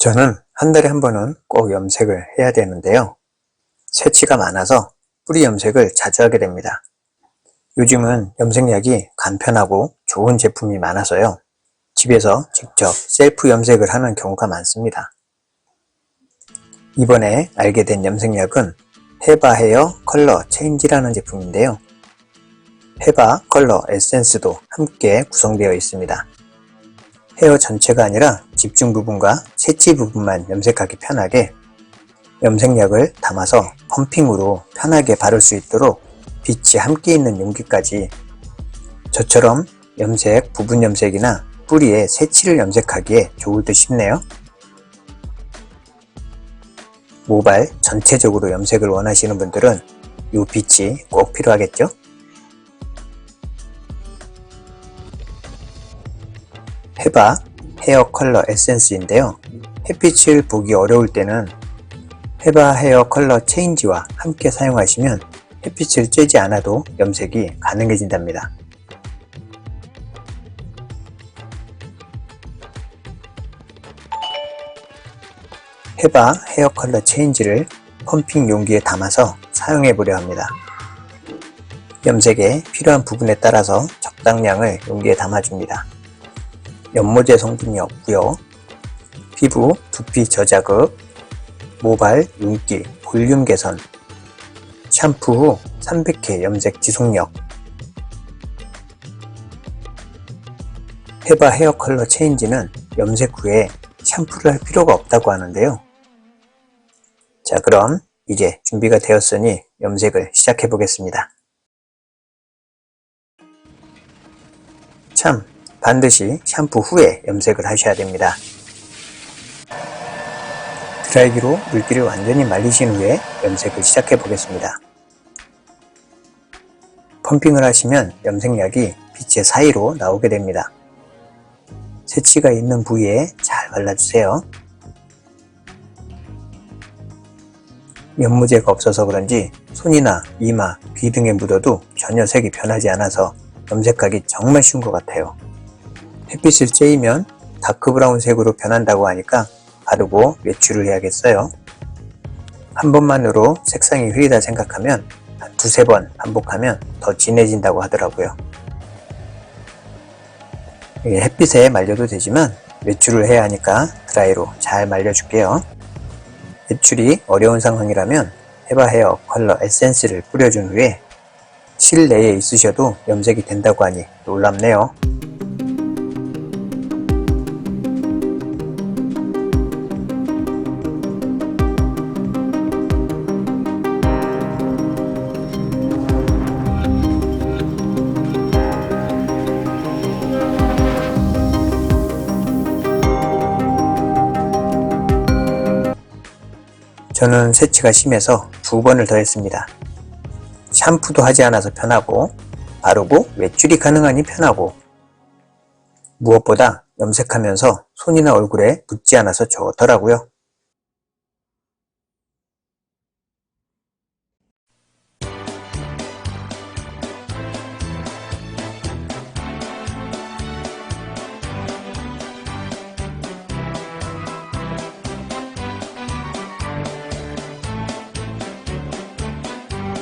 저는 한 달에 한 번은 꼭 염색을 해야 되는데요. 새치가 많아서 뿌리 염색을 자주 하게 됩니다. 요즘은 염색약이 간편하고 좋은 제품이 많아서요. 집에서 직접 셀프 염색을 하는 경우가 많습니다. 이번에 알게 된 염색약은 헤바 헤어 컬러 체인지라는 제품인데요. 헤바 컬러 에센스도 함께 구성되어 있습니다. 헤어 전체가 아니라 집중 부분과 채취 부분만 염색하기 편하게 염색약을 담아서 펌핑으로 편하게 바를 수 있도록 빛이 함께 있는 용기까지 저처럼 염색, 부분 염색이나 뿌리에 새치를 염색하기에 좋을 듯 싶네요. 모발 전체적으로 염색을 원하시는 분들은 이 빛이 꼭 필요하겠죠? 헤바 헤어 컬러 에센스인데요. 햇빛을 보기 어려울 때는 헤바 헤어 컬러 체인지와 함께 사용하시면 햇빛을 쬐지 않아도 염색이 가능해진답니다. 헤바 헤어 컬러 체인지를 펌핑 용기에 담아서 사용해 보려 합니다. 염색에 필요한 부분에 따라서 적당량을 용기에 담아줍니다. 연모제 성분이 없고요. 피부 두피 저자극, 모발 윤기, 볼륨 개선, 샴푸 후 300회 염색 지속력, 헤바 헤어 컬러 체인지는 염색 후에 샴푸를 할 필요가 없다고 하는데요. 자, 그럼 이제 준비가 되었으니 염색을 시작해 보겠습니다. 참, 반드시 샴푸 후에 염색을 하셔야 됩니다. 드라이기로 물기를 완전히 말리신 후에 염색을 시작해 보겠습니다. 펌핑을 하시면 염색약이 빛의 사이로 나오게 됩니다. 새치가 있는 부위에 잘 발라주세요. 연무제가 없어서 그런지 손이나 이마, 귀 등에 묻어도 전혀 색이 변하지 않아서 염색하기 정말 쉬운 것 같아요. 햇빛을 쬐이면 다크 브라운 색으로 변한다고 하니까 바르고 외출을 해야겠어요. 한 번만으로 색상이 흐리다 생각하면 한 두세 번 반복하면 더 진해진다고 하더라고요. 햇빛에 말려도 되지만 외출을 해야 하니까 드라이로 잘 말려줄게요. 외출이 어려운 상황이라면 헤바 헤어 컬러 에센스를 뿌려준 후에 실내에 있으셔도 염색이 된다고 하니 놀랍네요. 저는 세치가 심해서 두 번을 더 했습니다. 샴푸도 하지 않아서 편하고 바르고 외출이 가능하니 편하고 무엇보다 염색하면서 손이나 얼굴에 묻지 않아서 좋더라고요.